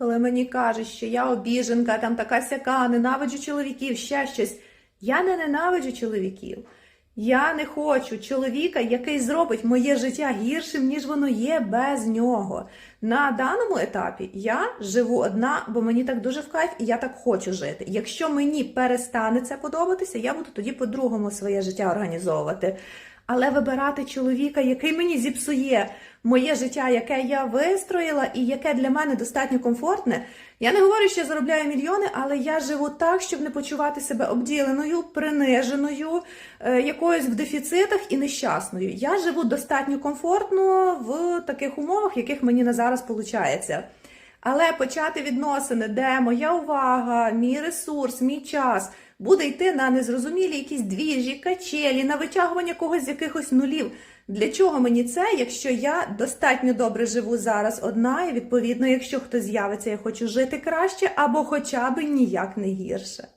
Коли мені кажуть, що я обіженка, там така сяка, ненавиджу чоловіків, ще щось. Я не ненавиджу чоловіків. Я не хочу чоловіка, який зробить моє життя гіршим, ніж воно є без нього. На даному етапі я живу одна, бо мені так дуже в кайф, і я так хочу жити. Якщо мені перестане це подобатися, я буду тоді по-другому своє життя організовувати. Але вибирати чоловіка, який мені зіпсує моє життя, яке я вистроїла і яке для мене достатньо комфортне. Я не говорю, що я заробляю мільйони, але я живу так, щоб не почувати себе обділеною, приниженою, е, якоюсь в дефіцитах і нещасною. Я живу достатньо комфортно в таких умовах, яких мені на зараз виходить. Але почати відносини, де моя увага, мій ресурс, мій час буде йти на незрозумілі якісь двіжі, качелі, на витягування когось з якихось нулів. Для чого мені це, якщо я достатньо добре живу зараз одна, і відповідно, якщо хтось з'явиться, я хочу жити краще або хоча б ніяк не гірше.